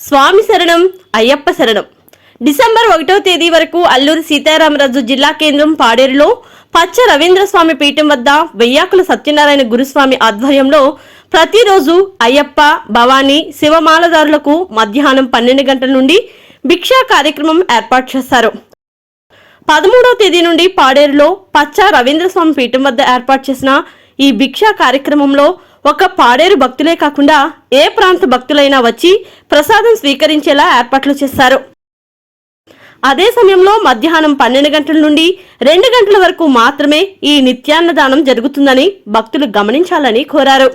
స్వామి శరణం అయ్యప్ప శరణం. డిసెంబర్ ఒకటో తేదీ వరకు అల్లూరి సీతారామరాజు జిల్లా కేంద్రం పాడేరులో పచ్చ రవీంద్ర స్వామి పీఠం వద్ద వెయ్యాకుల సత్యనారాయణ గురుస్వామి ఆధ్వర్యంలో ప్రతిరోజు అయ్యప్ప భవానీ శివమాలదారులకు మధ్యాహ్నం పన్నెండు గంటల నుండి భిక్షా కార్యక్రమం ఏర్పాటు చేశారు పదమూడవ తేదీ నుండి పాడేరులో పచ్చ రవీంద్ర స్వామి పీఠం వద్ద ఏర్పాటు చేసిన ఈ భిక్షా కార్యక్రమంలో ఒక పాడేరు భక్తులే కాకుండా ఏ ప్రాంత భక్తులైనా వచ్చి ప్రసాదం స్వీకరించేలా ఏర్పాట్లు చేశారు. అదే సమయంలో మధ్యాహ్నం పన్నెండు గంటల నుండి రెండు గంటల వరకు మాత్రమే ఈ నిత్యాన్నదానం జరుగుతుందని భక్తులు గమనించాలని కోరారు.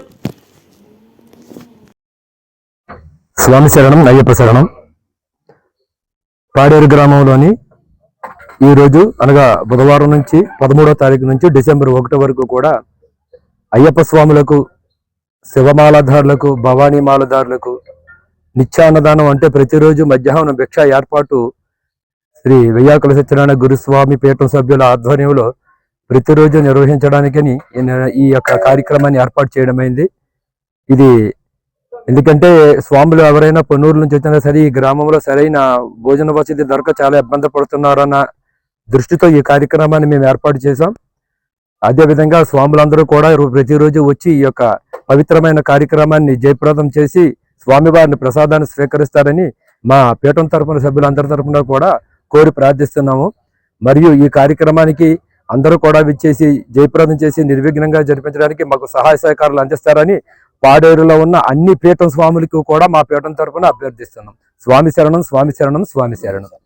స్వామి శరణం అయ్యప్ప శరణం పాడేరు గ్రామంలోని ఈరోజు అనగా బుధవారం నుంచి పదమూడో తారీఖు నుంచి డిసెంబర్ ఒకటి వరకు కూడా అయ్యప్ప స్వాములకు శివమాలధారులకు భవానీ మాలధారులకు నిత్యాన్నదానం అంటే ప్రతిరోజు మధ్యాహ్నం భిక్ష ఏర్పాటు శ్రీ వెయ్యాకుల సత్యనారాయణ గురుస్వామి పీఠం సభ్యుల ఆధ్వర్యంలో ప్రతిరోజు నిర్వహించడానికని ఈ- ఈ యొక్క కార్యక్రమాన్ని ఏర్పాటు చేయడమైంది. ఇది ఎందుకంటే స్వాములు ఎవరైనా పొన్నూరు నుంచి వచ్చినా సరే ఈ గ్రామంలో సరైన భోజన వసతి దొరక చాలా ఇబ్బంది పడుతున్నారన్న దృష్టితో ఈ కార్యక్రమాన్ని మేము ఏర్పాటు చేశాం. అదే విధంగా స్వాములందరూ కూడా ప్రతిరోజు వచ్చి ఈ యొక్క పవిత్రమైన కార్యక్రమాన్ని జయప్రదం చేసి స్వామివారిని ప్రసాదాన్ని స్వీకరిస్తారని మా పీఠం తరపున సభ్యులందరి తరపున కూడా కోరి ప్రార్థిస్తున్నాము. మరియు ఈ కార్యక్రమానికి అందరూ కూడా విచ్చేసి జయప్రదం చేసి నిర్విఘ్నంగా జరిపించడానికి మాకు సహాయ సహకారాలు అందిస్తారని పాడేరులో ఉన్న అన్ని పీఠం స్వాములకు కూడా మా పీఠం తరపున అభ్యర్థిస్తున్నాం. స్వామి శరణం స్వామి శరణం స్వామి శరణం.